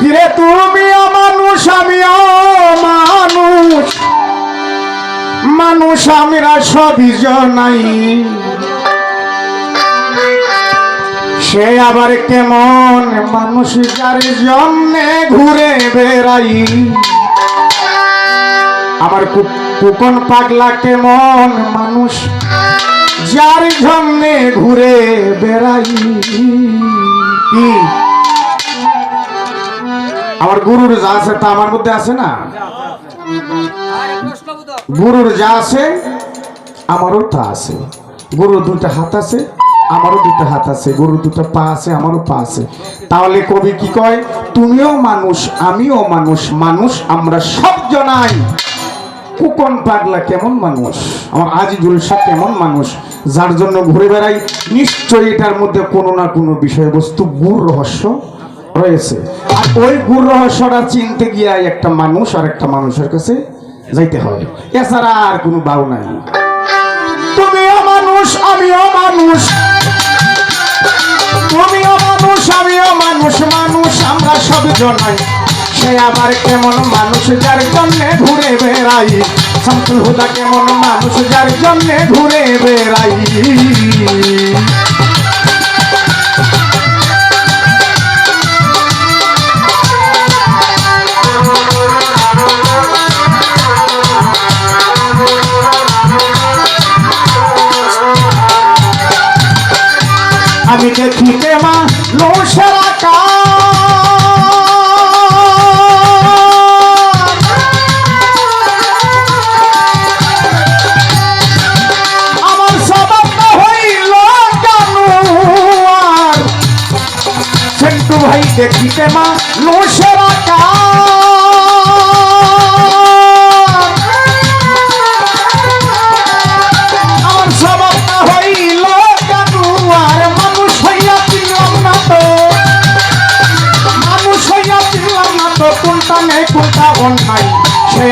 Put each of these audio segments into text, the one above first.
কিরে তুমিও মানুষ আমিও মানুষ? মানুষ সে আবার কেমন মানুষ যার জন্যে ঘুরে বেড়াই? আমার কু- কুপন পাগলা কেমন মানুষ, যার জন্যে ঘুরে বেড়াই। আমার গুরুর যা আছে তা আমার মধ্যে আছে না? গুরুর যা আছে, আমারও তা আছে। গরুর দুটা হাত আছে, আমারও দুটো হাত আছে। গরুর দুটো পা আছে, আমারও পা আছে। তাহলে কবি কি কয়? তুমিও মানুষ, আমিও মানুষ মানুষ আমরা সব জনাই কুকন পাগলা কেমন মানুষ? আমার আজিজুল শাহ কেমন মানুষ? যার জন্য ঘুরে বেড়াই, নিশ্চয়ই এটার মধ্যে কোনো না কোনো বিষয়বস্তু গুর রহস্য রয়েছে। আর ওই গুর রহস্যটা চিনতে গিয়ে একটা মানুষ আর একটা মানুষের কাছে যাইতে হয়। এছাড়া আর কোনো বাউ নাই। তুমিও মানুষ, আমিও মানুষ। তুমিও মানুষ, আমিও মানুষ। মানুষ আমরা সব জনাই। সে আবার কেমন মানুষ যার জন্যে ঘুরে বেড়াই? শামসুল হুদা কেমন মানুষ যার জন্যে ঘুরে বেড়াই? ভাই দেখিতে মা? লোসের আমার স্বভাবটা হইল মানুষ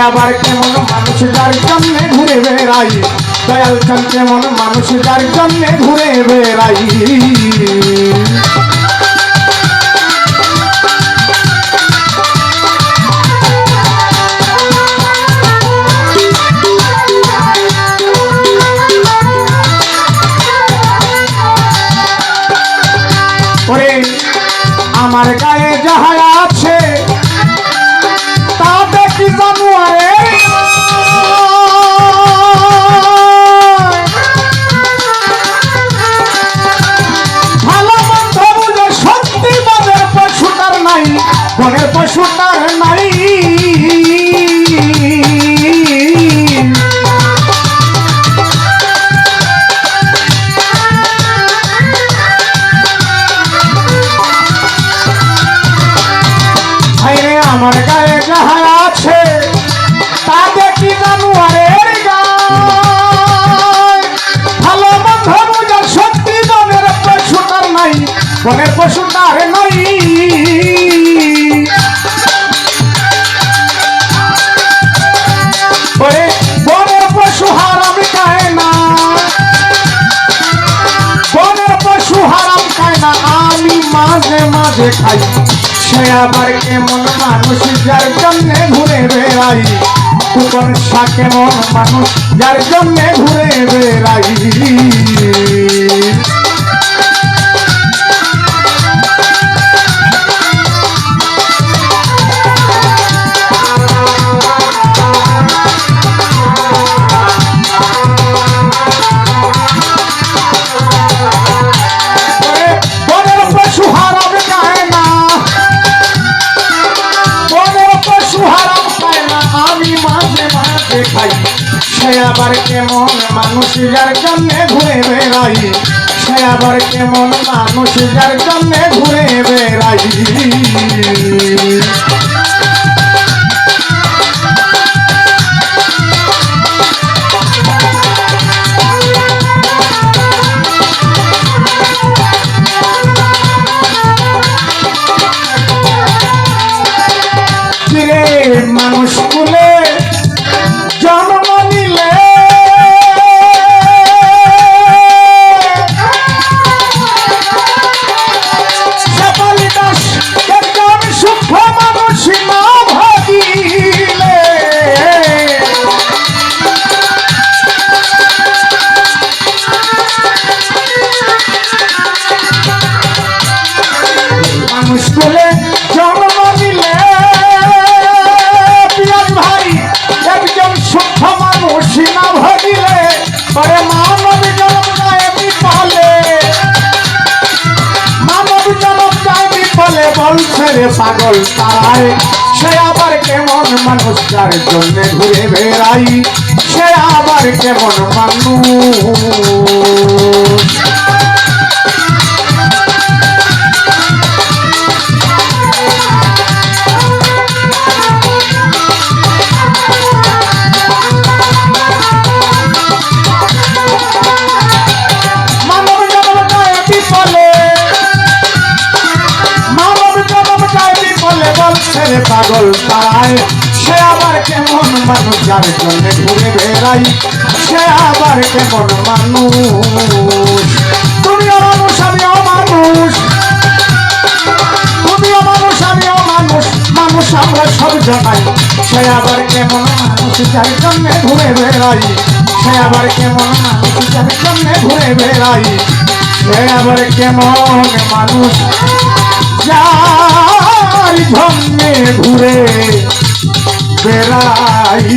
আবার কেমন মানুষ যার জন্যে ঘুরে বেড়াই দয়াল কেমন মানুষ যার জন্যে ঘুরে বেড়াই নাই ভাইরে, আমার আছে, তা দেখি জানুয়ারের গায়। ভালো মন্দ বুঝার সত্যি বনের পশুটার নাই বনের পশুটার নাই। মাঝে খাই সে আবার কেমন মানুষ, যার জন্যে ঘুরে বেড়াই। কুকন সা কেমন মানুষ, যার জন্যে ঘুরে আমি মাঝে মাঝে খাই। সে আবার কেমন মানুষ যার জন্যে ঘুরে বেড়াই। সে আবার কেমন মানুষ যার জন্যে ঘুরে বেড়াই। ছেড়ে পাগল তারায় সে আবার কেমন মানুষ, যার জন্য ঘুরে বেড়াই। সে আবার কেমন মানুষ। রে পাগল তারায় সে আবার কেমন মানুষ যার জন্য ঘুরে বেড়াই সে আবার কেমন মানুষ? তুমিও মানুষ আমিও মানুষ। তুমিও মানুষ আমিও মানুষ। মানুষ আমরা সব জনাই। সে আবার কেমন মানুষ যার জন্য ঘুরে বেড়াই সে আবার কেমন মানুষ যার জন্য ঘুরে বেড়াই সে আবার কেমন মানুষ যার জন্য ঘুরে বেড়াই।